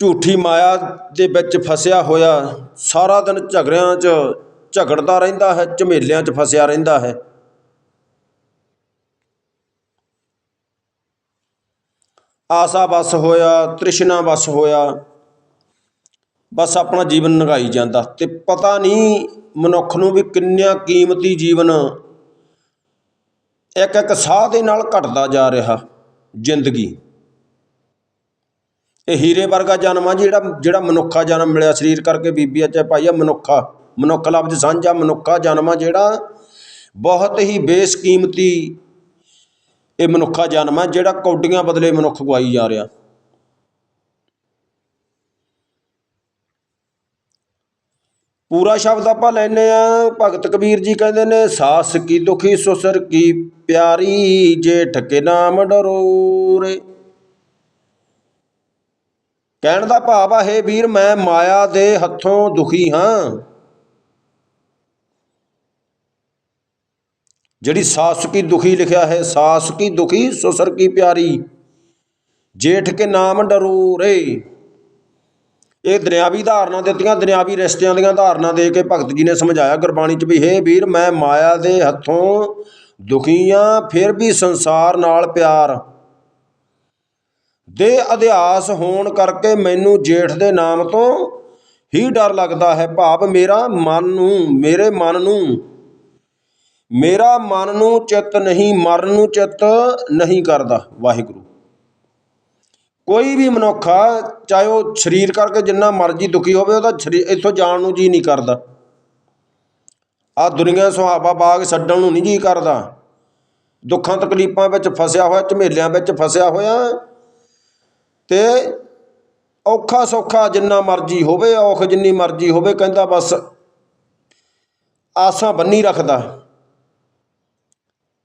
ਝੂਠੀ ਮਾਇਆ ਦੇ ਵਿੱਚ ਫਸਿਆ ਹੋਇਆ ਸਾਰਾ ਦਿਨ ਝਗੜਿਆਂ 'ਚ ਝਗੜਦਾ ਰਹਿੰਦਾ ਹੈ, ਝਮੇਲਿਆਂ 'ਚ ਫਸਿਆ ਰਹਿੰਦਾ ਹੈ। ਆਸਾ ਬਸ ਹੋਇਆ, ਤ੍ਰਿਸ਼ਨਾ ਬਸ ਹੋਇਆ, ਬਸ ਆਪਣਾ ਜੀਵਨ ਨਗਾਈ ਜਾਂਦਾ ਤੇ ਪਤਾ ਨਹੀਂ ਮਨੁੱਖ ਨੂੰ ਵੀ ਕਿੰਨਾ ਕੀਮਤੀ ਜੀਵਨ ਇੱਕ ਇੱਕ ਸਾਹ ਦੇ ਨਾਲ ਘਟਦਾ ਜਾ ਰਿਹਾ ਜ਼ਿੰਦਗੀ। ਇਹ ਹੀਰੇ ਵਰਗਾ ਜਨਮ ਆ ਜਿਹੜਾ ਜਿਹੜਾ ਮਨੁੱਖਾ ਜਨਮ ਮਿਲਿਆ, ਸਰੀਰ ਕਰਕੇ ਬੀਬੀ ਚਾਹੇ ਭਾਈ ਆ ਮਨੁੱਖਾ, ਮਨੁੱਖ ਲਫ਼ਜ਼ ਸਾਂਝਾ, ਮਨੁੱਖਾ ਜਨਮ ਆ ਜਿਹੜਾ ਬਹੁਤ ਹੀ ਬੇਸਕੀਮਤੀ ਇਹ ਮਨੁੱਖਾ ਜਨਮ ਹੈ ਜਿਹੜਾ ਕੌਡੀਆਂ ਬਦਲੇ ਮਨੁੱਖ ਗਵਾਈ ਜਾ ਰਿਹਾ। ਪੂਰਾ ਸ਼ਬਦ ਆਪਾਂ ਲੈਨੇ ਆ, ਭਗਤ ਕਬੀਰ ਜੀ ਕਹਿੰਦੇ ਨੇ, ਸਾਸ ਕੀ ਦੁਖੀ ਸੁਸਰ ਕੀ ਪਿਆਰੀ, ਜੇਠ ਕੇ ਨਾਮ ਡਰੋ ਰੇ ਕਹਿਣ ਦਾ ਭਾਵ ਆ, ਹੈ ਵੀਰ, ਮੈਂ ਮਾਇਆ ਦੇ ਹੱਥੋਂ ਦੁਖੀ ਹਾਂ। ਜਿਹੜੀ ਸਾਸ ਕੀ ਦੁਖੀ ਲਿਖਿਆ ਹੈ, ਸਾਸ ਕੀ ਦੁਖੀ ਸੁਸਰ ਕੀ ਪਿਆਰੀ। ਜੇਠ ਕੇ ਨਾਮ ਡਰੂ ਰੇ। ਇਹ ਦੁਨਿਆਵੀ ਧਾਰਨਾ ਦਿੱਤੀਆਂ, ਦੁਨਿਆਵੀ ਰਿਸ਼ਤਿਆਂ ਦੀਆਂ ਧਾਰਨਾ ਦੇ ਕੇ ਭਗਤ ਜੀ ਨੇ ਸਮਝਾਇਆ ਗੁਰਬਾਣੀ ਚ ਵੀ, ਹੇ ਵੀਰ, ਮੈਂ ਮਾਇਆ ਦੇ ਹੱਥੋਂ ਦੁਖੀ ਆ ਫਿਰ ਵੀ ਸੰਸਾਰ ਨਾਲ ਪਿਆਰ। ਦੇ ਅਧਿਆਸ ਹੋਣ ਕਰਕੇ ਮੈਨੂੰ ਜੇਠ ਦੇ ਨਾਮ ਤੋਂ ਹੀ ਡਰ ਲੱਗਦਾ ਹੈ। ਭਾਵ ਮੇਰਾ ਮਨ ਨੂੰ, ਮੇਰੇ ਮਨ ਨੂੰ, ਮੇਰਾ ਮਨ ਨੂੰ ਚਿੱਤ ਨਹੀਂ, ਮਰਨ ਨੂੰ ਚਿੱਤ ਨਹੀਂ ਕਰਦਾ। ਵਾਹਿਗੁਰੂ। ਕੋਈ ਵੀ ਮਨੁੱਖ ਆ, ਚਾਹੇ ਉਹ ਸਰੀਰ ਕਰਕੇ ਜਿੰਨਾ ਮਰਜ਼ੀ ਦੁਖੀ ਹੋਵੇ, ਉਹਦਾ ਸਰੀਰ ਇੱਥੋਂ ਜਾਣ ਨੂੰ ਜੀ ਨਹੀਂ ਕਰਦਾ। ਆ ਦੁਨੀਆ ਸੁਹਾਵਾ ਬਾਗ ਛੱਡਣ ਨੂੰ ਨਹੀਂ ਜੀ ਕਰਦਾ। ਦੁੱਖਾਂ ਤਕਲੀਫਾਂ ਵਿੱਚ ਫਸਿਆ ਹੋਇਆ, ਝਮੇਲਿਆਂ ਵਿੱਚ ਫਸਿਆ ਹੋਇਆ ਤੇ ਔਖਾ ਸੌਖਾ ਜਿੰਨਾ ਮਰਜ਼ੀ ਹੋਵੇ, ਔਖ ਜਿੰਨੀ ਮਰਜ਼ੀ ਹੋਵੇ, ਕਹਿੰਦਾ ਬਸ ਆਸਾਂ ਬੰਨੀ ਰੱਖਦਾ।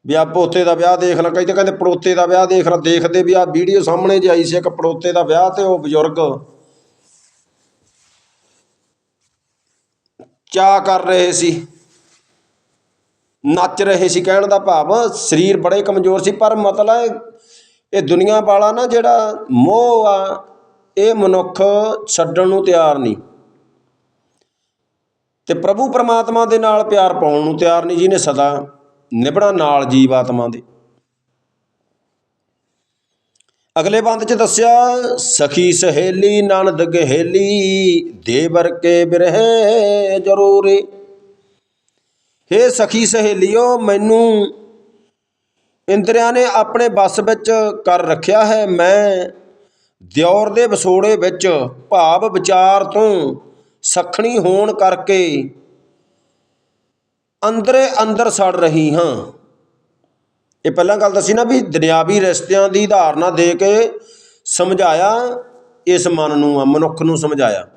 ਵੀ ਆ ਪੋਤੇ ਦਾ ਵਿਆਹ ਦੇਖ ਲੈ, ਕਈ ਤਾਂ ਕਹਿੰਦੇ ਪੜੋਤੇ ਦਾ ਵਿਆਹ ਦੇਖ ਲੈ, ਦੇਖਦੇ ਵੀ ਆ ਵੀਡੀਓ ਸਾਹਮਣੇ ਜੇ ਆਈ ਸੀ, ਇੱਕ ਪੜੋਤੇ ਦਾ ਵਿਆਹ ਤੇ ਉਹ ਬਜ਼ੁਰਗ ਚਾ ਕਰ ਰਹੇ ਸੀ, ਨੱਚ ਰਹੇ ਸੀ, ਕਹਿਣ ਦਾ ਭਾਵ ਸਰੀਰ ਬੜੇ ਕਮਜ਼ੋਰ ਸੀ, ਪਰ ਮਤਲਬ ਇਹ ਦੁਨੀਆ ਵਾਲਾ ਨਾ ਜਿਹੜਾ ਮੋਹ ਆ, ਇਹ ਮਨੁੱਖ ਛੱਡਣ ਨੂੰ ਤਿਆਰ ਨਹੀਂ। ਤੇ ਪ੍ਰਭੂ ਪਰਮਾਤਮਾ ਦੇ ਨਾਲ ਪਿਆਰ ਪਾਉਣ ਨੂੰ ਤਿਆਰ ਨਹੀਂ, ਜਿਹਨੇ ਸਦਾ ਨਿਭਣਾ ਨਾਲ ਜੀਵ ਆਤਮਾ ਦੇ। ਅਗਲੇ ਬੰਦ ਚ ਦੱਸਿਆ, ਸਖੀ ਸਹੇਲੀ, ਨਨਦ ਗਹੇਲੀ ਦੇਵਰ ਕੇ ਬਿਰਹਿ ਜਰੂਰੀ। ਹੇ ਸਖੀ ਸਹੇਲਿਓ, ਮੈਨੂੰ ਇੰਦਰੀਆਂ ਨੇ ਆਪਣੇ ਬਸ ਵਿੱਚ ਕਰ ਰੱਖਿਆ ਹੈ। ਮੈਂ ਦਿਉਰ ਦੇ ਵਿਸੋੜੇ ਵਿੱਚ ਭਾਵ ਵਿਚਾਰ ਤੋਂ ਸੱਖਣੀ ਹੋਣ ਕਰਕੇ ਅੰਦਰੇ ਅੰਦਰ ਸੜ ਰਹੀ ਹਾਂ। ਇਹ ਪਹਿਲਾਂ ਗੱਲ ਦੱਸੀ ਨਾ ਵੀ ਦੁਨਿਆਵੀ ਰਿਸ਼ਤਿਆਂ ਦੀ ਧਾਰਨਾ ਦੇ ਕੇ ਸਮਝਾਇਆ, ਇਸ ਮਨ ਨੂੰ ਆ ਮਨੁੱਖ ਨੂੰ ਸਮਝਾਇਆ।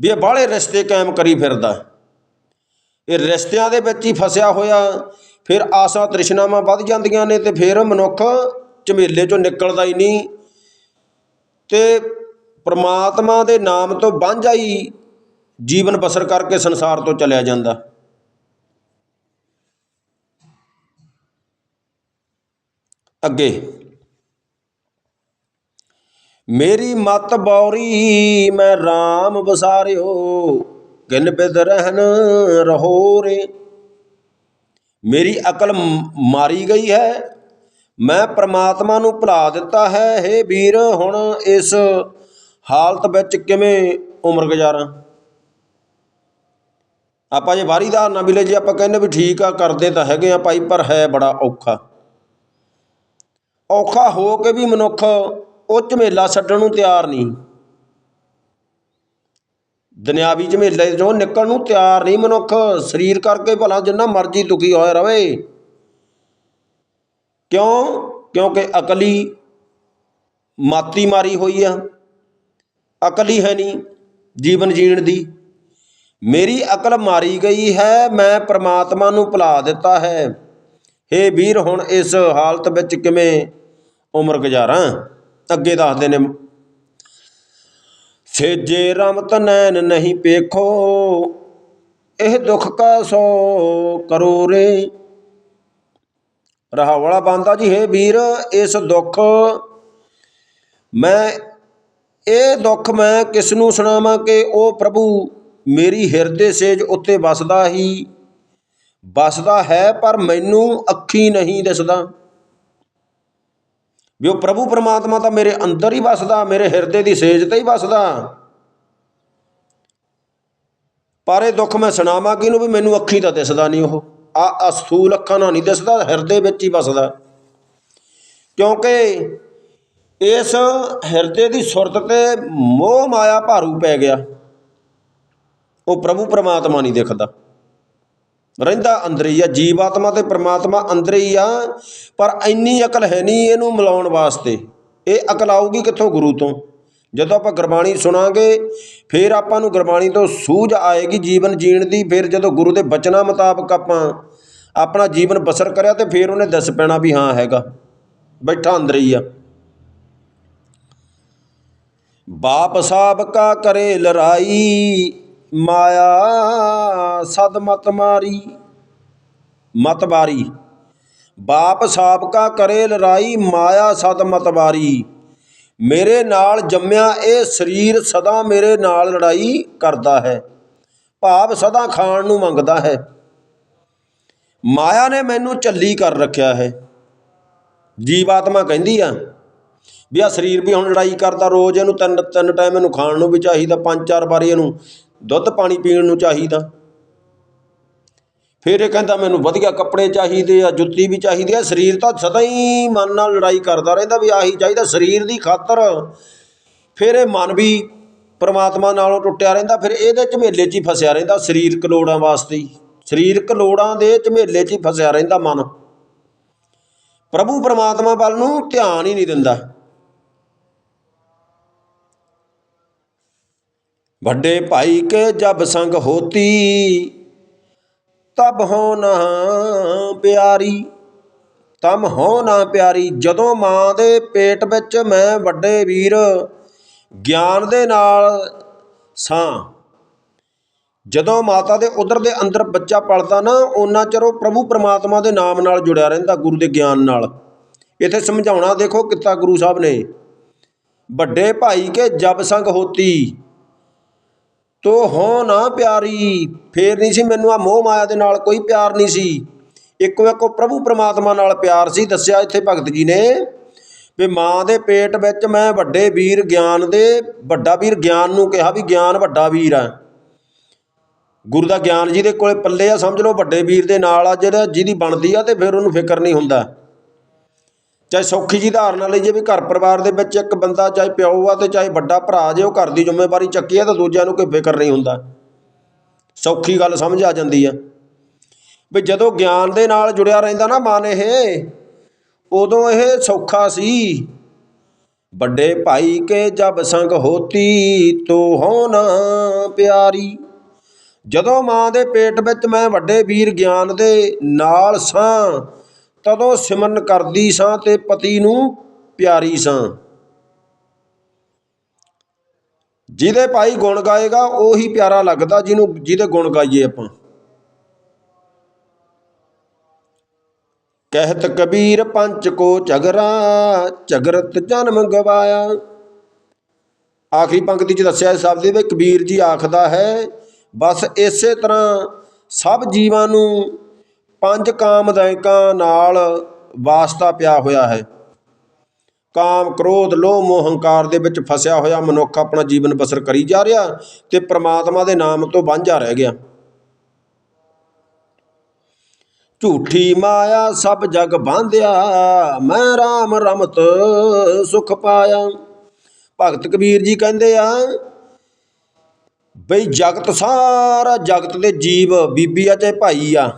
ਵੀ ਇਹ ਬਾਹਲੇ ਰਿਸ਼ਤੇ ਕਾਇਮ ਕਰੀ ਫਿਰਦਾ। ਇਹ ਰਿਸ਼ਤਿਆਂ ਦੇ ਵਿੱਚ ਹੀ ਫਸਿਆ ਹੋਇਆ ਫਿਰ ਆਸਾਂ ਤ੍ਰਿਸ਼ਨਾਵਾਂ ਵੱਧ ਜਾਂਦੀਆਂ ਨੇ ਤੇ ਫਿਰ ਮਨੁੱਖ ਝਮੇਲੇ ਚੋਂ ਨਿਕਲਦਾ ਹੀ ਨਹੀਂ। ਤੇ ਪ੍ਰਮਾਤਮਾ ਦੇ ਨਾਮ ਤੋਂ ਵਾਂਝਾ ਹੀ ਜੀਵਨ ਬਸਰ ਕਰਕੇ ਸੰਸਾਰ ਤੋਂ ਚਲਿਆ ਜਾਂਦਾ। ਅੱਗੇ, ਮੇਰੀ ਮਤ ਬੌਰੀ, ਮੈਂ RAM ਵਸਾਰਿਓ ਗਿਨ ਬਿਦ ਰਹਿਨ ਰਹੋ ਰੇ। ਮੇਰੀ ਅਕਲ ਮਾਰੀ ਗਈ ਹੈ। ਮੈਂ ਪ੍ਰਮਾਤਮਾ ਨੂੰ ਭੁਲਾ ਦਿੱਤਾ ਹੈ। हे ਵੀਰ, ਹੁਣ ਇਸ ਹਾਲਤ ਵਿੱਚ ਕਿਵੇਂ ਉਮਰ ਗੁਜ਼ਾਰਾਂ? ਆਪਾਂ ਜੇ ਵਾਰੀ ਦਾ ਨਾ ਮਿਲੇ, ਜੇ ਆਪਾਂ ਕਹਿੰਦੇ ਵੀ ਠੀਕ ਆ, ਕਰਦੇ ਤਾਂ ਹੈਗੇ ਆ ਭਾਈ, ਪਰ ਹੈ ਬੜਾ ਔਖਾ। ਔਖਾ ਹੋ ਕੇ ਵੀ ਮਨੁੱਖ ਉਹ ਝਮੇਲਾ ਛੱਡਣ ਨੂੰ ਤਿਆਰ ਨਹੀਂ। ਦੁਨਿਆਵੀ ਝਮੇਲੇ ਚੋਂ ਨਿਕਲਣ ਨੂੰ ਤਿਆਰ ਨਹੀਂ ਮਨੁੱਖ। ਸਰੀਰ ਕਰਕੇ ਭਲਾ ਜਿੰਨਾ ਮਰਜ਼ੀ ਦੁਖੀ ਹੋਇਆ ਰਵੇ। ਕਿਉਂ? ਕਿਉਂਕਿ ਅਕਲੀ ਮਾਤੀ ਮਾਰੀ ਹੋਈ ਆ। ਅਕਲੀ ਹੈ ਨਹੀਂ ਜੀਵਨ ਜੀਣ ਦੀ। ਮੇਰੀ ਅਕਲ ਮਾਰੀ ਗਈ ਹੈ, ਮੈਂ ਪ੍ਰਮਾਤਮਾ ਨੂੰ ਭੁਲਾ ਦਿੱਤਾ ਹੈ। ਹੇ ਵੀਰ, ਹੁਣ ਇਸ ਹਾਲਤ ਵਿੱਚ ਕਿਵੇਂ ਉਮਰ ਗੁਜ਼ਾਰਾਂ ਅੱਗੇ ਦੱਸਦੇ ਨੇ ਸੇਜੇ ਰਮਤ ਨੈਣ ਨਹੀਂ ਪੇਖੋ, ਇਹ ਦੁੱਖ ਕਾ ਸੋ ਕਰੋ ਰੇ। ਰਹਾਵਲਾ ਬੰਦਾ ਜੀ, ਹੈ ਵੀਰ, ਇਸ ਦੁੱਖ ਮੈਂ, ਇਹ ਦੁੱਖ ਮੈਂ ਕਿਸ ਨੂੰ ਸੁਣਾਵਾਂ ਕਿ ਉਹ ਪ੍ਰਭੂ ਮੇਰੀ ਹਿਰਦੇ ਸੇਜ ਉੱਤੇ ਵਸਦਾ ਹੀ। ਵਸਦਾ ਹੈ ਪਰ ਮੈਨੂੰ ਅੱਖੀ ਨਹੀਂ ਦਿਸਦਾ। ਵੀ ਉਹ ਪ੍ਰਭੂ ਪਰਮਾਤਮਾ ਤਾਂ ਮੇਰੇ ਅੰਦਰ ਹੀ ਵੱਸਦਾ, ਮੇਰੇ ਹਿਰਦੇ ਦੀ ਸੇਜ ਤੇ ਹੀ ਵਸਦਾ। ਪਰ ਇਹ ਦੁੱਖ ਮੈਂ ਸੁਣਾਵਾਂ ਕਿਹਨੂੰ ਵੀ ਮੈਨੂੰ ਅੱਖੀ ਤਾਂ ਦਿਸਦਾ ਨਹੀਂ ਉਹ। ਆ ਅਸੂਲ ਅੱਖਾਂ ਨਾਲ ਨਹੀਂ ਦਿਸਦਾ, ਹਿਰਦੇ ਵਿੱਚ ਹੀ ਵਸਦਾ। ਕਿਉਂਕਿ ਇਸ ਹਿਰਦੇ ਦੀ ਸੁਰਤ ਤੇ ਮੋਹ ਮਾਇਆ ਭਾਰੂ ਪੈ ਗਿਆ। ਉਹ ਪ੍ਰਭੂ ਪਰਮਾਤਮਾ ਨਹੀਂ ਦਿਖਦਾ। ਰਹਿੰਦਾ ਅੰਦਰ ਹੀ ਆ ਜੀਵ ਆਤਮਾ ਤੇ ਪ੍ਰਮਾਤਮਾ ਅੰਦਰ ਹੀ ਆ, ਪਰ ਇੰਨੀ ਅਕਲ ਹੈ ਨਹੀਂ ਇਹਨੂੰ ਮਿਲਾਉਣ ਵਾਸਤੇ। ਇਹ ਅਕਲ ਆਊਗੀ ਕਿੱਥੋਂ ਗੁਰੂ ਤੋਂ? ਜਦੋਂ ਆਪਾਂ ਗੁਰਬਾਣੀ ਸੁਣਾਂਗੇ, ਫਿਰ ਆਪਾਂ ਨੂੰ ਗੁਰਬਾਣੀ ਤੋਂ ਸੂਝ ਆਏਗੀ ਜੀਵਨ ਜੀਣ ਦੀ, ਫਿਰ ਜਦੋਂ ਗੁਰੂ ਦੇ ਬਚਨਾਂ ਮੁਤਾਬਕ ਆਪਾਂ ਆਪਣਾ ਜੀਵਨ ਬਸਰ ਕਰਿਆ ਤੇ ਫਿਰ ਉਹਨੇ ਦੱਸ ਪੈਣਾ ਵੀ ਹਾਂ ਹੈਗਾ। ਬੈਠਾ ਅੰਦਰ ਹੀ ਆ। ਬਾਪ ਸਾਹਿਬ ਕਾ ਕਰੇ ਲੜਾਈ ਮਾਇਆ, ਸਦ ਮਤ ਮਾਰੀ। ਮਤ ਬਾਰੀ। ਬਾਪ ਸਾਬਕਾ ਕਰੇ ਲੜਾਈ, ਮਾਇਆ ਸਦ ਮਤ ਬਾਰੀ। ਮੇਰੇ ਨਾਲ ਜੰਮਿਆ ਇਹ ਸਰੀਰ ਸਦਾ ਮੇਰੇ ਨਾਲ ਲੜਾਈ ਕਰਦਾ ਹੈ। ਭਾਵ ਸਦਾ ਖਾਣ ਨੂੰ ਮੰਗਦਾ ਹੈ। ਮਾਇਆ ਨੇ ਮੈਨੂੰ ਝੱਲੀ ਕਰ ਰੱਖਿਆ ਹੈ। ਜੀਵਾਤਮਾ ਕਹਿੰਦੀ ਆ ਵੀ ਆ ਸਰੀਰ ਵੀ ਹੁਣ ਲੜਾਈ ਕਰਦਾ, ਰੋਜ਼ ਇਹਨੂੰ ਤਿੰਨ ਤਿੰਨ ਟਾਈਮ ਇਹਨੂੰ ਖਾਣ ਨੂੰ ਵੀ ਚਾਹੀਦਾ, ਪੰਜ ਚਾਰ ਵਾਰੀ ਇਹਨੂੰ ਦੁੱਧ ਪਾਣੀ ਪੀਣ ਨੂੰ ਚਾਹੀਦਾ। ਫਿਰ ਇਹ ਕਹਿੰਦਾ, ਮੈਨੂੰ ਵਧੀਆ ਕੱਪੜੇ ਚਾਹੀਦੇ ਆ, ਜੁੱਤੀ ਵੀ ਚਾਹੀਦੀ ਆ। ਸਰੀਰ ਤਾਂ ਸਦਾ ਹੀ ਮਨ ਨਾਲ ਲੜਾਈ ਕਰਦਾ ਰਹਿੰਦਾ ਵੀ ਆਹੀ ਚਾਹੀਦਾ, ਸਰੀਰ ਦੀ ਖਾਤਰ। ਫਿਰ ਇਹ ਮਨ ਵੀ ਪਰਮਾਤਮਾ ਨਾਲੋਂ ਟੁੱਟਿਆ ਰਹਿੰਦਾ, ਫਿਰ ਇਹਦੇ ਝਮੇਲੇ 'ਚ ਹੀ ਫਸਿਆ ਰਹਿੰਦਾ ਸਰੀਰਕ ਲੋੜਾਂ ਵਾਸਤੇ। ਹੀ ਸਰੀਰਕ ਲੋੜਾਂ ਦੇ ਝਮੇਲੇ 'ਚ ਹੀ ਫਸਿਆ ਰਹਿੰਦਾ ਮਨ। ਪ੍ਰਭੂ ਪਰਮਾਤਮਾ ਵੱਲ ਨੂੰ ਧਿਆਨ ਹੀ ਨਹੀਂ ਦਿੰਦਾ। ਵੱਡੇ ਭਾਈ ਕੇ ਜਬ ਸੰਗ ਹੋਤੀ, ਤਬ ਹੋ ਨਾ ਪਿਆਰੀ, ਤਮ ਹੋ ਨਾ ਪਿਆਰੀ, ਜਦੋਂ ਮਾਂ ਦੇ ਪੇਟ ਵਿੱਚ ਮੈਂ ਵੱਡੇ ਵੀਰ ਗਿਆਨ ਦੇ ਨਾਲ ਸਾਂ। ਜਦੋਂ ਮਾਤਾ ਦੇ ਉਦਰ ਦੇ ਅੰਦਰ ਬੱਚਾ ਪਲਦਾ ਨਾ ਉਹਨਾਂ ਚਿਰ ਉਹ ਪ੍ਰਭੂ ਪਰਮਾਤਮਾ ਦੇ ਨਾਮ ਨਾਲ ਜੁੜਿਆ ਰਹਿੰਦਾ ਗੁਰੂ ਦੇ ਗਿਆਨ ਨਾਲ। ਇੱਥੇ ਸਮਝਾਉਣਾ ਦੇਖੋ ਕਿੱਤਾ ਗੁਰੂ ਸਾਹਿਬ ਨੇ। ਵੱਡੇ ਭਾਈ ਕੇ ਜਬ ਸੰਗ ਹੋਤੀ ਤੋ ਹੋ ਨਾ ਪਿਆਰੀ। ਫੇਰ ਨਹੀਂ ਸੀ ਮੈਨੂੰ ਆ ਮੋਹ ਮਾਇਆ ਦੇ ਨਾਲ ਕੋਈ ਪਿਆਰ ਨਹੀਂ ਸੀ। ਇੱਕੋ ਇੱਕੋ ਪ੍ਰਭੂ ਪਰਮਾਤਮਾ ਨਾਲ ਪਿਆਰ ਸੀ, ਦੱਸਿਆ ਇੱਥੇ ਭਗਤ ਜੀ ਨੇ ਵੀ ਮਾਂ ਦੇ ਪੇਟ ਵਿੱਚ ਮੈਂ ਵੱਡੇ ਵੀਰ ਗਿਆਨ ਦੇ, ਵੱਡਾ ਵੀਰ ਗਿਆਨ ਨੂੰ ਕਿਹਾ ਵੀ ਗਿਆਨ ਵੱਡਾ ਵੀਰ ਆ। ਗੁਰੂ ਦਾ ਗਿਆਨ ਜਿਹਦੇ ਕੋਲੇ ਪੱਲੇ ਆ, ਸਮਝ ਲਓ ਵੱਡੇ ਵੀਰ ਦੇ ਨਾਲ ਆ, ਜਿਹੜਾ ਜਿਹਦੀ ਬਣਦੀ ਆ ਤੇ ਫਿਰ ਉਹਨੂੰ ਫਿਕਰ ਨਹੀਂ ਹੁੰਦਾ। ਚਾਹੇ ਸੌਖੀ ਜੀ ਧਾਰਨਾ ਲਈ ਜੇ ਵੀ ਘਰ ਪਰਿਵਾਰ ਦੇ ਵਿੱਚ ਇੱਕ ਬੰਦਾ ਚਾਹੇ ਪਿਓ ਆ ਤੇ ਚਾਹੇ ਵੱਡਾ ਭਰਾ ਜੇ ਉਹ ਘਰ ਦੀ ਜ਼ਿੰਮੇਵਾਰੀ ਚੱਕੀ ਆ ਤਾਂ ਦੂਜਿਆਂ ਨੂੰ ਕੋਈ ਫਿਕਰ ਨਹੀਂ ਹੁੰਦਾ। ਸੌਖੀ ਗੱਲ ਸਮਝ ਆ ਜਾਂਦੀ ਆ। ਵੀ ਜਦੋਂ ਗਿਆਨ ਦੇ ਨਾਲ ਜੁੜਿਆ ਰਹਿੰਦਾ ਨਾ ਮਨ ਇਹ, ਉਦੋਂ ਇਹ ਸੌਖਾ ਸੀ। ਵੱਡੇ ਭਾਈ ਕੇ ਜਬ ਸੰਗ ਹੋਤੀ ਤੋ ਹੋ ਨਾ ਪਿਆਰੀ। ਜਦੋਂ ਮਾਂ ਦੇ ਪੇਟ ਵਿੱਚ ਮੈਂ ਵੱਡੇ ਵੀਰ ਗਿਆਨ ਦੇ ਨਾਲ ਸਾਂ ਤਦੋਂ ਸਿਮਰਨ ਕਰਦੀ ਸਾਂ ਤੇ ਪਤੀ ਨੂੰ ਪਿਆਰੀ ਸਾਂ। ਜਿਹਦੇ ਭਾਈ ਗੁਣ ਗਾਏਗਾ, ਉਹੀ ਪਿਆਰਾ ਲੱਗਦਾ ਜਿਹਨੂੰ ਜਿਹਦੇ ਗੁਣ ਗਾਈਏ ਆਪਾਂ। ਕਹਿਤ ਕਬੀਰ ਪੰਚ ਕੋ ਝਗਰਾ, ਝਗਰਤ ਜਨਮ ਗਵਾਇਆ। ਆਖਰੀ ਪੰਕਤੀ ਚ ਦੱਸਿਆ ਇਸ ਸ਼ਬਦ ਦੇ ਵਿੱਚ ਕਬੀਰ ਜੀ ਆਖਦਾ ਹੈ, ਬਸ ਇਸੇ ਤਰ੍ਹਾਂ ਸਭ ਜੀਵਾਂ ਨੂੰ ਪੰਜ ਕਾਮਦਾਇਕਾਂ ਨਾਲ ਵਾਸਤਾ ਪਿਆ ਹੋਇਆ ਹੈ। ਕਾਮ, ਕ੍ਰੋਧ, ਲੋਭ ਮੋਹ ਹੰਕਾਰ ਦੇ ਵਿੱਚ ਫਸਿਆ ਹੋਇਆ ਮਨੁੱਖ ਆਪਣਾ ਜੀਵਨ ਬਸਰ ਕਰੀ ਜਾ ਰਿਹਾ ਤੇ ਪ੍ਰਮਾਤਮਾ ਦੇ ਨਾਮ ਤੋਂ ਵਾਂਝਾ ਰਹਿ ਗਿਆ। ਝੂਠੀ ਮਾਇਆ ਸਭ ਜਗ ਬਾਂਧਿਆ, ਮੈਂ RAM ਰਮਤ ਸੁਖ ਪਾਇਆ। ਭਗਤ ਕਬੀਰ ਜੀ ਕਹਿੰਦੇ ਆ, ਬਈ ਜਗਤ ਸਾਰਾ ਜਗਤ ਦੇ ਜੀਵ ਬੀਬੀ ਆ ਚਾਹੇ ਭਾਈ ਆ।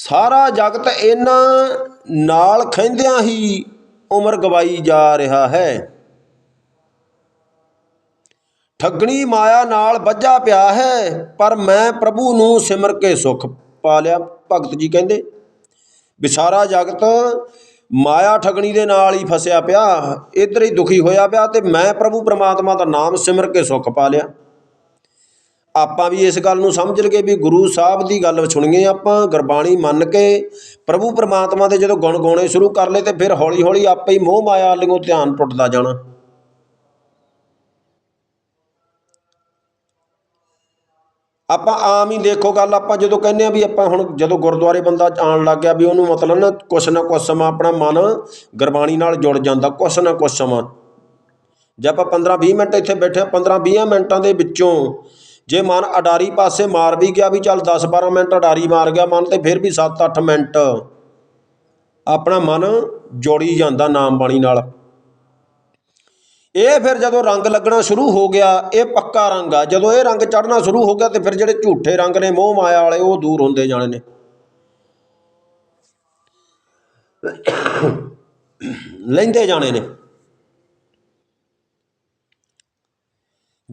ਸਾਰਾ ਜਗਤ ਇਹਨਾਂ ਨਾਲ ਖੈਂਦਿਆਂ ਹੀ ਉਮਰ ਗਵਾਈ ਜਾ ਰਿਹਾ ਹੈ। ਠੱਗਣੀ ਮਾਇਆ ਨਾਲ ਵੱਜਾ ਪਿਆ ਹੈ, ਪਰ ਮੈਂ ਪ੍ਰਭੂ ਨੂੰ ਸਿਮਰ ਕੇ ਸੁਖ ਪਾ ਲਿਆ। ਭਗਤ ਜੀ ਕਹਿੰਦੇ, ਵੀ ਸਾਰਾ ਜਗਤ ਮਾਇਆ ਠਗਣੀ ਦੇ ਨਾਲ ਹੀ ਫਸਿਆ ਪਿਆ, ਇੱਧਰ ਹੀ ਦੁਖੀ ਹੋਇਆ ਪਿਆ ਤੇ ਮੈਂ ਪ੍ਰਭੂ ਪ੍ਰਮਾਤਮਾ ਦਾ ਨਾਮ ਸਿਮਰ ਕੇ ਸੁਖ ਪਾ ਲਿਆ। ਆਪਾਂ ਵੀ ਇਸ ਗੱਲ ਨੂੰ ਸਮਝ ਲਈਏ ਵੀ ਗੁਰੂ ਸਾਹਿਬ ਦੀ ਗੱਲ ਸੁਣੀਏ ਆਪਾਂ, ਗੁਰਬਾਣੀ ਮੰਨ ਕੇ ਪ੍ਰਭੂ ਪਰਮਾਤਮਾ ਦੇ ਜਦੋਂ ਗੁਣ ਗਾਉਣੇ ਸ਼ੁਰੂ ਕਰ ਲਏ ਤੇ ਫਿਰ ਹੌਲੀ ਹੌਲੀ ਆਪੇ ਹੀ ਮੋਹ ਮਾਇਆ ਵੱਲੋਂ ਧਿਆਨ ਟੁੱਟਦਾ ਜਾਣਾ। ਆਪਾਂ ਆਮ ਹੀ ਦੇਖੋ ਗੱਲ, ਆਪਾਂ ਜਦੋਂ ਕਹਿੰਦੇ ਆ ਵੀ ਆਪਾਂ ਹੁਣ ਜਦੋਂ ਗੁਰਦੁਆਰੇ ਬੰਦਾ ਆਉਣ ਲੱਗ ਗਿਆ ਵੀ ਉਹਨੂੰ ਮਤਲਬ ਨਾ ਕੁਛ ਨਾ ਕੁਛ ਸਮਾਂ ਆਪਣਾ ਮਨ ਗੁਰਬਾਣੀ ਨਾਲ ਜੁੜ ਜਾਂਦਾ, ਕੁਛ ਨਾ ਕੁਛ ਸਮਾਂ। ਜੇ ਆਪਾਂ 15 20 ਮਿੰਟ ਇੱਥੇ ਬੈਠੇ 15 20 ਮਿੰਟਾਂ ਦੇ ਵਿੱਚੋਂ ਜੇ ਮਨ ਅਡਾਰੀ ਪਾਸੇ ਮਾਰ ਵੀ ਗਿਆ ਵੀ ਚੱਲ 10 12 ਮਿੰਟ ਅਡਾਰੀ ਮਾਰ ਗਿਆ ਮਨ ਤੇ ਫਿਰ ਵੀ 7 8 ਮਿੰਟ। ਆਪਣਾ ਮਨ ਜੋੜੀ ਜਾਂਦਾ ਨਾਮ ਬਾਣੀ ਨਾਲ। ਇਹ ਫਿਰ ਜਦੋਂ ਰੰਗ ਲੱਗਣਾ ਸ਼ੁਰੂ ਹੋ ਗਿਆ, ਇਹ ਪੱਕਾ ਰੰਗ ਆ। ਜਦੋਂ ਇਹ ਰੰਗ ਚੜਨਾ ਸ਼ੁਰੂ ਹੋ ਗਿਆ ਤੇ ਫਿਰ ਜਿਹੜੇ ਝੂਠੇ ਰੰਗ ਨੇ, ਮੋਹ ਮਾਇਆ ਵਾਲੇ, ਉਹ ਦੂਰ ਹੁੰਦੇ ਜਾਣੇ ਨੇ। ਲੈਂਦੇ ਜਾਣੇ ਨੇ।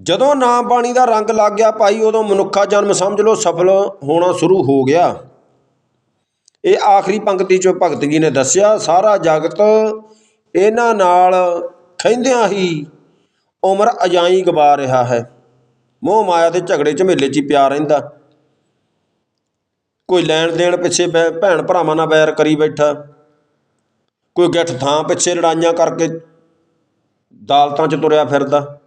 ਜਦੋਂ ਨਾਮ ਬਾਣੀ ਦਾ ਰੰਗ ਲੱਗ ਗਿਆ ਭਾਈ, ਉਦੋਂ ਮਨੁੱਖਾ ਜਨਮ ਸਮਝ ਲਓ, ਸਫਲ ਹੋਣਾ ਸ਼ੁਰੂ ਹੋ ਗਿਆ। ਇਹ ਆਖਰੀ ਪੰਕਤੀ ਚੋਂ ਭਗਤ ਜੀ ਨੇ ਦੱਸਿਆ, ਸਾਰਾ ਜਗਤ ਇਹਨਾਂ ਨਾਲ ਖੈਂਦਿਆਂ ਹੀ ਉਮਰ ਅਜਾਈ ਗਵਾ ਰਿਹਾ ਹੈ। ਮੋਹ ਮਾਇਆ ਦੇ ਝਗੜੇ ਝਮੇਲੇ 'ਚ ਹੀ ਪਿਆ ਰਹਿੰਦਾ। ਕੋਈ ਲੈਣ ਦੇਣ ਪਿੱਛੇ ਭੈਣ ਭਰਾਵਾਂ ਨਾਲ ਬੈਰ ਕਰੀ ਬੈਠਾ। ਕੋਈ ਗਿੱਠ ਥਾਂ ਪਿੱਛੇ ਲੜਾਈਆਂ ਕਰਕੇ ਦਾਲਤਾਂ 'ਚ ਤੁਰਿਆ ਫਿਰਦਾ।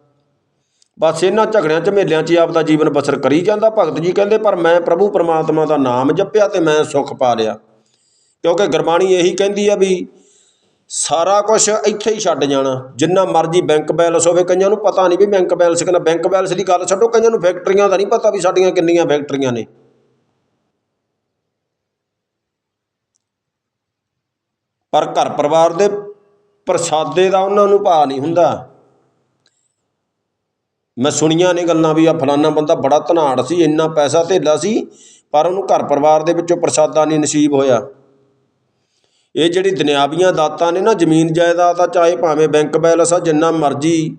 ਬਸ ਇਹਨਾਂ ਝਗੜਿਆਂ ਝਮੇਲਿਆਂ 'ਚ ਹੀ ਆਪਦਾ ਜੀਵਨ ਬਸਰ ਕਰੀ ਜਾਂਦਾ, ਭਗਤ ਜੀ ਕਹਿੰਦੇ, ਪਰ ਮੈਂ ਪ੍ਰਭੂ ਪਰਮਾਤਮਾ ਦਾ ਨਾਮ ਜਪਿਆ ਤੇ ਮੈਂ ਸੁੱਖ ਪਾ ਲਿਆ। ਕਿਉਂਕਿ ਗੁਰਬਾਣੀ ਇਹੀ ਕਹਿੰਦੀ ਆ ਵੀ ਸਾਰਾ ਕੁਝ ਇੱਥੇ ਹੀ ਛੱਡ ਜਾਣਾ। ਜਿੰਨਾ ਮਰਜ਼ੀ ਬੈਂਕ ਬੈਲੈਂਸ ਹੋਵੇ, ਕਈਆਂ ਨੂੰ ਪਤਾ ਨਹੀਂ ਵੀ ਬੈਂਕ ਬੈਲੈਂਸ ਕਿੰਨਾ ਬੈਂਕ ਬੈਲੈਂਸ ਦੀ ਗੱਲ ਛੱਡੋ, ਕਈਆਂ ਨੂੰ ਫੈਕਟਰੀਆਂ ਦਾ ਨਹੀਂ ਪਤਾ ਵੀ ਸਾਡੀਆਂ ਕਿੰਨੀਆਂ ਫੈਕਟਰੀਆਂ ਨੇ। ਪਰ ਘਰ ਪਰਿਵਾਰ ਦੇ ਪ੍ਰਸਾਦੇ ਦਾ ਉਹਨਾਂ ਨੂੰ ਭਾਅ ਨਹੀਂ ਹੁੰਦਾ। ਮੈਂ ਸੁਣੀਆਂ ਨੇ ਗੱਲਾਂ ਵੀ ਆ, ਫਲਾਨਾ ਬੰਦਾ ਬੜਾ ਧਨਾੜ ਸੀ, ਇੰਨਾ ਪੈਸਾ ਧੇਲਾ ਸੀ, ਪਰ ਉਹਨੂੰ ਘਰ ਪਰਿਵਾਰ ਦੇ ਵਿੱਚੋਂ ਪ੍ਰਸਾਦਾ ਨਹੀਂ ਨਸੀਬ ਹੋਇਆ। ਇਹ ਜਿਹੜੀ ਦੁਨਿਆਵੀਆਂ ਦਾਤਾਂ ਨੇ ਨਾ, ਜ਼ਮੀਨ ਜਾਇਦਾਦ ਆ, ਚਾਹੇ ਭਾਵੇਂ ਬੈਂਕ ਬੈਲੈਂਸ ਆ, ਜਿੰਨਾ ਮਰਜ਼ੀ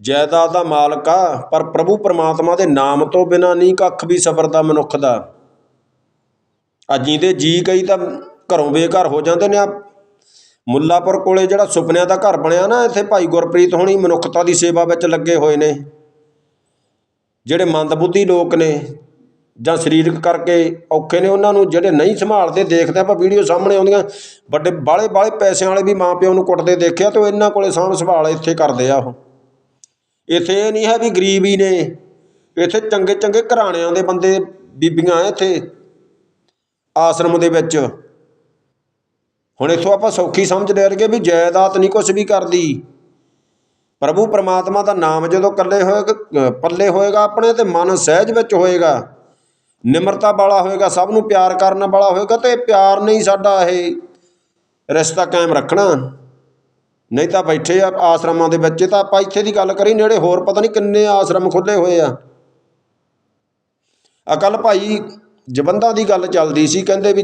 ਜਾਇਦਾਦ ਦਾ ਮਾਲਕ ਆ, ਪਰ ਪ੍ਰਭੂ ਪਰਮਾਤਮਾ ਦੇ ਨਾਮ ਤੋਂ ਬਿਨਾ ਨਹੀਂ ਕੱਖ ਵੀ ਸਬਰਦਾ ਮਨੁੱਖ ਦਾ। ਅੱਜ ਜੀਂਦੇ ਜੀ ਕਈ ਤਾਂ ਘਰੋਂ ਬੇਘਰ ਹੋ ਜਾਂਦੇ ਨੇ ਆ ਮੁੱਲਾਪੁਰ ਕੋਲੇ ਜਿਹੜਾ ਸੁਪਨਿਆਂ ਦਾ ਘਰ ਬਣਿਆ ਨਾ, ਇੱਥੇ ਭਾਈ ਗੁਰਪ੍ਰੀਤ ਹੋਣੀ ਮਨੁੱਖਤਾ ਦੀ ਸੇਵਾ ਵਿੱਚ ਲੱਗੇ ਹੋਏ ਨੇ। ਜਿਹੜੇ ਮੰਦਬੁੱਧੀ ਲੋਕ ਨੇ ਜਾਂ ਸਰੀਰਕ ਕਰਕੇ ਔਖੇ ਨੇ, ਉਹਨਾਂ ਨੂੰ ਜਿਹੜੇ ਨਹੀਂ ਸੰਭਾਲਦੇ, ਦੇਖਦੇ ਆਪਾਂ ਵੀਡੀਓ ਸਾਹਮਣੇ ਆਉਂਦੀਆਂ, ਵੱਡੇ ਬਾਲੇ ਬਾਲੇ ਪੈਸਿਆਂ ਵਾਲੇ ਵੀ ਮਾਂ ਪਿਓ ਨੂੰ ਕੁੱਟਦੇ ਦੇਖਿਆ ਤੇ ਉਹ ਇਹਨਾਂ ਕੋਲੇ ਸਾਂਭ ਸੰਭਾਲ ਇੱਥੇ ਕਰਦੇ ਆ ਉਹ। ਇੱਥੇ ਇਹ ਨਹੀਂ ਹੈ ਵੀ ਗਰੀਬ ਹੀ ਨੇ, ਇੱਥੇ ਚੰਗੇ ਚੰਗੇ ਘਰਾਣਿਆਂ ਦੇ ਬੰਦੇ ਬੀਬੀਆਂ ਇੱਥੇ, ਆਸ਼ਰਮ ਦੇ ਵਿੱਚ। ਹੁਣ ਇੱਥੋਂ ਆਪਾਂ ਸੌਖੀ ਸਮਝ ਲੈ ਰਗੇ ਵੀ ਜਾਇਦਾਦ ਨਹੀਂ ਕੁਛ ਵੀ ਕਰਦੀ। ਪ੍ਰਭੂ ਪਰਮਾਤਮਾ ਦਾ ਨਾਮ ਜਦੋਂ ਕੱਲੇ ਹੋਏਗਾ ਪੱਲੇ ਹੋਏਗਾ ਆਪਣੇ ਤੇ, ਮਨ ਸਹਿਜ ਵਿੱਚ ਹੋਏਗਾ, ਨਿਮਰਤਾ ਵਾਲਾ ਹੋਏਗਾ, ਸਭ ਨੂੰ ਪਿਆਰ ਕਰਨ ਵਾਲਾ ਹੋਏਗਾ ਤੇ ਪਿਆਰ ਨਹੀਂ ਸਾਡਾ ਇਹ ਰਿਸ਼ਤਾ ਕਾਇਮ ਰੱਖਣਾ। ਨਹੀਂ ਤਾਂ ਬੈਠੇ ਆ ਆਸ਼ਰਮਾਂ ਦੇ ਵਿੱਚ ਤਾਂ ਆਪਾਂ ਇੱਥੇ ਦੀ ਗੱਲ ਕਰੀ ਨੇੜੇ ਹੋਰ ਪਤਾ ਨਹੀਂ ਕਿੰਨੇ ਆਸ਼ਰਮ ਖੁੱਲੇ ਹੋਏ ਆ। ਅਕਲ ਭਾਈ ਜਵੰਦਾ ਦੀ ਗੱਲ ਚੱਲਦੀ ਸੀ, ਕਹਿੰਦੇ ਵੀ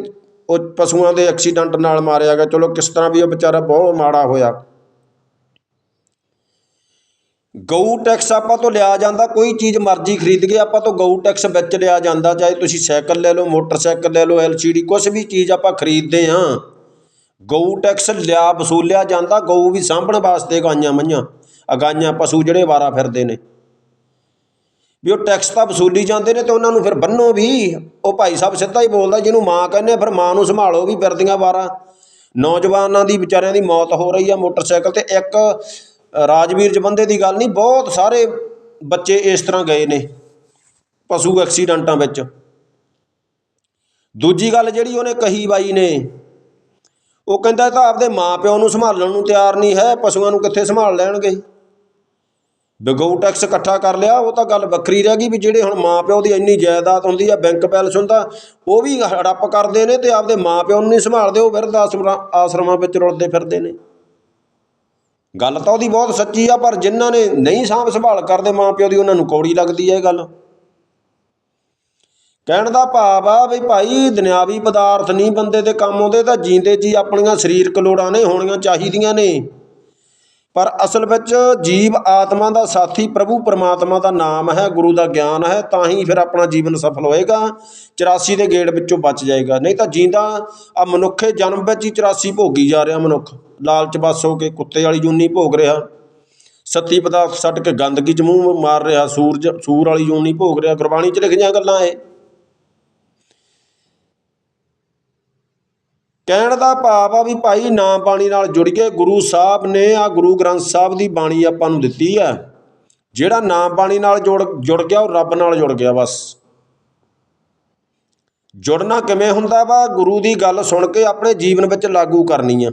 ਉਹ ਪਸ਼ੂਆਂ ਦੇ ਐਕਸੀਡੈਂਟ ਨਾਲ ਮਾਰਿਆ ਗਿਆ। ਚਲੋ, ਕਿਸ ਤਰ੍ਹਾਂ ਵੀ ਉਹ ਵਿਚਾਰਾ ਬਹੁਤ ਮਾੜਾ ਹੋਇਆ। ਗਊ ਟੈਕਸ ਆਪਾਂ ਤੋਂ ਲਿਆ ਜਾਂਦਾ, ਕੋਈ ਚੀਜ਼ ਮਰਜ਼ੀ ਖਰੀਦ ਕੇ ਆਪਾਂ ਤੋਂ ਗਊ ਟੈਕਸ ਵਿੱਚ ਲਿਆ ਜਾਂਦਾ, ਚਾਹੇ ਤੁਸੀਂ ਸਾਈਕਲ ਲੈ ਲਓ, ਮੋਟਰਸਾਈਕਲ ਲੈ ਲਓ, ਐਲਸੀਡੀ ਕੁਝ ਵੀ ਚੀਜ਼ ਆਪਾਂ ਖਰੀਦਦੇ ਹਾਂ। ਗਊ ਟੈਕਸ ਲਿਆ, ਵਸੂਲਿਆ ਜਾਂਦਾ, ਗਊ ਵੀ ਸਾਂਭਣ ਵਾਸਤੇ ਗਾਈਆਂ ਮਈਆਂ, ਅਗਾਈਆਂ ਪਸ਼ੂ ਜਿਹੜੇ ਵਾਰਾ ਫਿਰਦੇ ਨੇ। ਵੀ ਉਹ ਟੈਕਸ ਤਾਂ ਵਸੂਲੀ ਜਾਂਦੇ ਨੇ ਤੇ ਉਹਨਾਂ ਨੂੰ ਫਿਰ ਬੰਨੋ ਵੀ। ਉਹ ਭਾਈ ਸਾਹਿਬ ਸਿੱਧਾ ਹੀ ਬੋਲਦਾ, ਜਿਹਨੂੰ ਮਾਂ ਕਹਿੰਦੇ ਫਿਰ ਮਾਂ ਨੂੰ ਸੰਭਾਲੋ ਵੀ ਫਿਰਦੀਆਂ ਵਾਰਾਂ। ਨੌਜਵਾਨਾਂ ਦੀ, ਵਿਚਾਰਿਆਂ ਦੀ ਮੌਤ ਹੋ ਰਹੀ ਆ ਮੋਟਰਸਾਈਕਲ ਤੇ। ਇੱਕ ਰਾਜਵੀਰ ਜਬੰਦੇ ਦੀ ਗੱਲ ਨਹੀਂ, ਬਹੁਤ ਸਾਰੇ ਬੱਚੇ ਇਸ ਤਰ੍ਹਾਂ ਗਏ ਨੇ ਪਸ਼ੂ ਐਕਸੀਡੈਂਟਾਂ ਵਿੱਚ। ਦੂਜੀ ਗੱਲ ਜਿਹੜੀ ਉਹਨੇ ਕਹੀ ਬਾਈ ਨੇ, ਉਹ ਕਹਿੰਦਾ ਤਾਂ ਆਪਦੇ ਮਾਪਿਓ ਨੂੰ ਸੰਭਾਲਣ ਨੂੰ ਤਿਆਰ ਨਹੀਂ ਹੈ, ਪਸ਼ੂਆਂ ਨੂੰ ਕਿੱਥੇ ਸੰਭਾਲ ਲੈਣਗੇ? ਬਿਗਊ ਟੈਕਸ ਇਕੱਠਾ ਕਰ ਲਿਆ, ਉਹ ਤਾਂ ਗੱਲ ਵੱਖਰੀ ਰਹਿ ਗਈ ਵੀ ਜਿਹੜੇ ਹੁਣ ਮਾਪਿਓ ਦੀ ਇੰਨੀ ਜਾਇਦਾਦ ਹੁੰਦੀ ਆ, ਬੈਂਕ ਬੈਲੈਂਸ ਹੁੰਦਾ, ਉਹ ਵੀ ਹੜੱਪ ਕਰਦੇ ਨੇ ਤੇ ਆਪਦੇ ਮਾਪਿਓ ਨੂੰ ਨਹੀਂ ਸੰਭਾਲਦੇ ਉਹ ਬਿਰਧ ਆਸ਼ਰਮਾਂ ਆਸ਼ਰਮਾਂ ਵਿੱਚ ਰੁਲਦੇ ਫਿਰਦੇ ਨੇ। ਗੱਲ ਤਾਂ ਉਹਦੀ ਬਹੁਤ ਸੱਚੀ ਆ, ਪਰ ਜਿਨ੍ਹਾਂ ਨੇ ਨਹੀਂ ਸਾਂਭ ਸੰਭਾਲ ਕਰਦੇ ਮਾਪਿਓ ਦੀ, ਉਹਨਾਂ ਨੂੰ ਕੌੜੀ ਲੱਗਦੀ ਹੈ ਇਹ ਗੱਲ। ਕਹਿਣ ਦਾ ਭਾਵ ਆ ਵੀ ਭਾਈ, ਦੁਨਿਆਵੀ ਪਦਾਰਥ ਨਹੀਂ ਬੰਦੇ ਦੇ ਕੰਮ ਆਉਂਦੇ, ਤਾਂ ਜੀਂਦੇ ਜੀ ਆਪਣੀਆਂ ਸਰੀਰਕ ਲੋੜਾਂ ਨੇ, ਹੋਣੀਆਂ ਚਾਹੀਦੀਆਂ ਨੇ। ਪਰ ਅਸਲ ਵਿੱਚ ਜੀਵ ਆਤਮਾ ਦਾ ਸਾਥੀ ਪ੍ਰਭੂ ਪਰਮਾਤਮਾ ਦਾ ਨਾਮ ਹੈ, ਗੁਰੂ ਦਾ ਗਿਆਨ ਹੈ, ਤਾਂ ਹੀ ਫਿਰ ਆਪਣਾ ਜੀਵਨ ਸਫਲ ਹੋਏਗਾ 84 ਦੇ ਗੇੜ ਵਿੱਚੋਂ ਬਚ ਜਾਏਗਾ। ਨਹੀਂ ਤਾਂ ਜੀਂਦਾ ਆ ਮਨੁੱਖੇ ਜਨਮ ਵਿੱਚ ਹੀ 84 ਭੋਗੀ ਜਾ ਰਿਹਾ ਮਨੁੱਖ। ਲਾਲਚ ਬਸ ਹੋ ਕੇ ਕੁੱਤੇ ਵਾਲੀ ਜੂਨੀ ਭੋਗ ਰਿਹਾ। ਸੱਤੀ ਪਦਾਰਥ ਸੱਟ ਕੇ ਗੰਦਗੀ ਚ ਮੂੰਹ ਮਾਰ ਰਿਹਾ, ਸੂਰਜ, ਸੂਰ ਵਾਲੀ ਜੂਨ ਨਹੀਂ ਭੋਗ ਰਿਹਾ। ਗੁਰਬਾਣੀ ਚ ਲਿਖੀਆਂ ਗੱਲਾਂ ਇਹ। ਕਹਿਣ ਦਾ ਭਾਵ ਆ ਵੀ ਭਾਈ ਨਾਮ ਬਾਣੀ ਨਾਲ ਜੁੜ ਕੇ ਗੁਰੂ ਸਾਹਿਬ ਨੇ ਆ ਗੁਰੂ ਗ੍ਰੰਥ ਸਾਹਿਬ ਦੀ ਬਾਣੀ ਆਪਾਂ ਨੂੰ ਦਿੱਤੀ ਆ। ਜਿਹੜਾ ਨਾਮ ਬਾਣੀ ਨਾਲ ਜੁੜ ਜੁੜ ਗਿਆ, ਉਹ ਰੱਬ ਨਾਲ ਜੁੜ ਗਿਆ ਬਸ। ਜੁੜਨਾ ਕਿਵੇਂ ਹੁੰਦਾ ਵਾ? ਗੁਰੂ ਦੀ ਗੱਲ ਸੁਣ ਕੇ ਆਪਣੇ ਜੀਵਨ ਵਿੱਚ ਲਾਗੂ ਕਰਨੀ ਆ।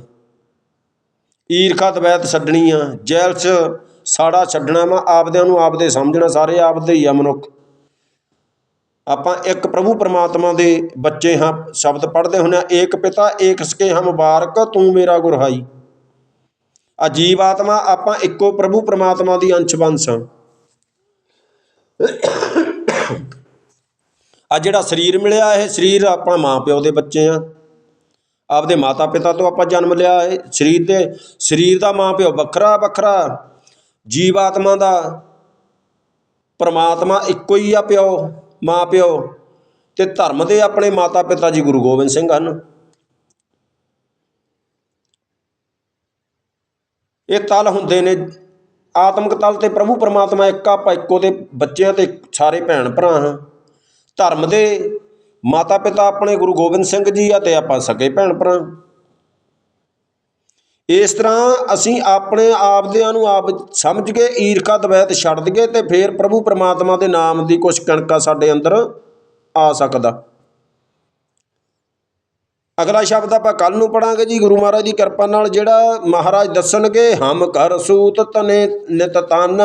ਈਰਖਾ ਦਵੈਤ ਛੱਡਣੀ ਆ ਜੈਲਸ ਸਾੜਾ ਛੱਡਣਾ ਵਾ, ਆਪਦਿਆਂ ਨੂੰ ਆਪਦੇ ਸਮਝਣਾ, ਸਾਰੇ ਆਪਦੇ ਹੀ ਆ ਮਨੁੱਖ। ਆਪਾਂ ਇੱਕ ਪ੍ਰਭੂ ਪਰਮਾਤਮਾ ਦੇ ਬੱਚੇ ਹਾਂ, ਸ਼ਬਦ ਪੜ੍ਹਦੇ ਹੁੰਦੇ ਹਾਂ, ਏਕ ਪਿਤਾ, ਏਕ ਸਕੇ ਹਮ ਮੁਬਾਰਕ ਤੂੰ ਮੇਰਾ ਗੁਰਹਾਈ ਆ ਜੀਵ ਆਤਮਾ, ਆਪਾਂ ਇੱਕੋ ਪ੍ਰਭੂ ਪਰਮਾਤਮਾ ਦੀ ਅੰਸ਼ ਬੰਸ ਹਾਂ। ਆ ਜਿਹੜਾ ਸਰੀਰ ਮਿਲਿਆ ਇਹ ਸਰੀਰ ਆਪਾਂ ਮਾਂ ਪਿਓ ਦੇ ਬੱਚੇ ਆ ਆਪਦੇ ਮਾਤਾ ਪਿਤਾ ਤੋਂ ਆਪਾਂ ਜਨਮ ਲਿਆ ਹੈ ਸਰੀਰ ਦੇ। ਸਰੀਰ ਦਾ ਮਾਂ ਪਿਓ ਵੱਖਰਾ ਵੱਖਰਾ। ਜੀਵ ਆਤਮਾ ਦਾ ਪਰਮਾਤਮਾ ਇੱਕੋ ਹੀ ਆ ਪਿਓ। ਮਾਂ ਪਿਓ ਤੇ ਧਰਮ ਦੇ ਆਪਣੇ ਮਾਤਾ ਪਿਤਾ ਜੀ ਗੁਰੂ ਗੋਬਿੰਦ ਸਿੰਘ ਹਨ। ਇਹ ਤਲ ਹੁੰਦੇ ਨੇ, ਆਤਮਿਕ ਤਲ ਤੇ ਪ੍ਰਭੂ ਪਰਮਾਤਮਾ ਇੱਕ ਆਪਾਂ ਇੱਕੋ ਦੇ ਬੱਚਿਆਂ ਤੇ ਸਾਰੇ ਭੈਣ ਭਰਾ ਹਾਂ। ਧਰਮ ਦੇ ਮਾਤਾ ਪਿਤਾ ਆਪਣੇ ਗੁਰੂ ਗੋਬਿੰਦ ਸਿੰਘ ਜੀ ਆ ਤੇ ਆਪਾਂ ਸਕੇ ਭੈਣ ਭਰਾ। ਇਸ ਤਰ੍ਹਾਂ ਅਸੀਂ ਆਪਣੇ ਆਪਦਿਆਂ ਨੂੰ ਆਪ ਸਮਝ ਕੇ ਈਰਖਾ ਦਵੈਤ ਛੱਡ ਦਈਏ ਤੇ ਫਿਰ ਪ੍ਰਭੂ ਪਰਮਾਤਮਾ ਦੇ ਨਾਮ ਦੀ ਕੁਛ ਕਣਕਾ ਸਾਡੇ ਅੰਦਰ ਆ ਸਕਦਾ। ਅਗਲਾ ਸ਼ਬਦ ਆਪਾਂ ਕੱਲ ਨੂੰ ਪੜਾਂਗੇ ਜੀ, ਗੁਰੂ ਮਹਾਰਾਜ ਦੀ ਕਿਰਪਾ ਨਾਲ, ਜਿਹੜਾ ਮਹਾਰਾਜ ਦੱਸਣਗੇ, ਹਮ ਕਰ ਸੂਤ ਤਨੇ ਨਿਤ ਤਨ,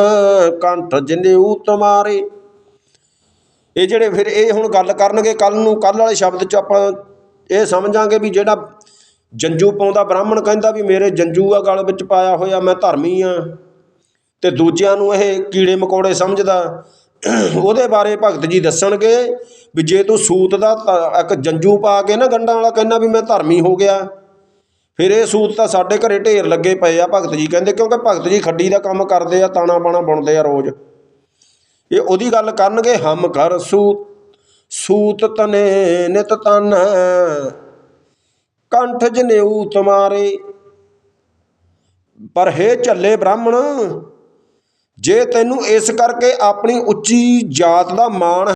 ਕੰਠ ਜਨੇਊ ਤੁਮਾਰੇ ਇਹ ਜਿਹੜੇ ਫਿਰ ਇਹ ਹੁਣ ਗੱਲ ਕਰਨਗੇ ਕੱਲ ਨੂੰ ਕੱਲ ਵਾਲੇ ਸ਼ਬਦ ਚ ਆਪਾਂ ਇਹ ਸਮਝਾਂਗੇ ਵੀ ਜਿਹੜਾ ਜੰਜੂ ਪਾਉਂਦਾ, ਬ੍ਰਾਹਮਣ ਕਹਿੰਦਾ ਵੀ ਮੇਰੇ ਜੰਜੂ ਆ, ਗਲ ਵਿੱਚ ਪਾਇਆ ਹੋਇਆ, ਮੈਂ ਧਰਮੀ ਆ। ਤੇ ਦੂਜਿਆਂ ਨੂੰ ਇਹ ਕੀੜੇ ਮਕੌੜੇ ਸਮਝਦਾ। ਉਹਦੇ ਬਾਰੇ ਭਗਤ ਜੀ ਦੱਸਣਗੇ ਵੀ ਜੇ ਤੂੰ ਸੂਤ ਦਾ ਤ- ਇੱਕ ਜੰਜੂ ਪਾ ਕੇ ਨਾ ਗੰਡਾਂ ਵਾਲਾ ਕਹਿੰਦਾ ਵੀ ਮੈਂ ਧਰਮੀ ਹੋ ਗਿਆ, ਫਿਰ ਇਹ ਸੂਤ ਤਾਂ ਸਾਡੇ ਘਰੇ ਢੇਰ ਲੱਗੇ ਪਏ ਆ, ਭਗਤ ਜੀ ਕਹਿੰਦੇ, ਕਿਉਂਕਿ ਭਗਤ ਜੀ ਖੱਡੀ ਦਾ ਕੰਮ ਕਰਦੇ ਆ, ਤਾਣਾ ਬਾਣਾ ਬੁਣਦੇ ਆ ਰੋਜ਼। ਇਹ ਉਹਦੀ ਗੱਲ ਕਰਨਗੇ, ਹਮ ਕਰ ਸੂਤ ਸੂਤ ਤਨੇ ਨਿਤ ਤਨ। ਕੰਠ ਜਨੇਊ ਤੁਮਾਰੇ। ਪਰ ਹੈ ਝੱਲੇ ਬ੍ਰਾਹਮਣ, ਜੇ ਤੈਨੂੰ ਇਸ ਕਰਕੇ ਆਪਣੀ ਉੱਚੀ ਜਾਤ ਦਾ ਮਾਣ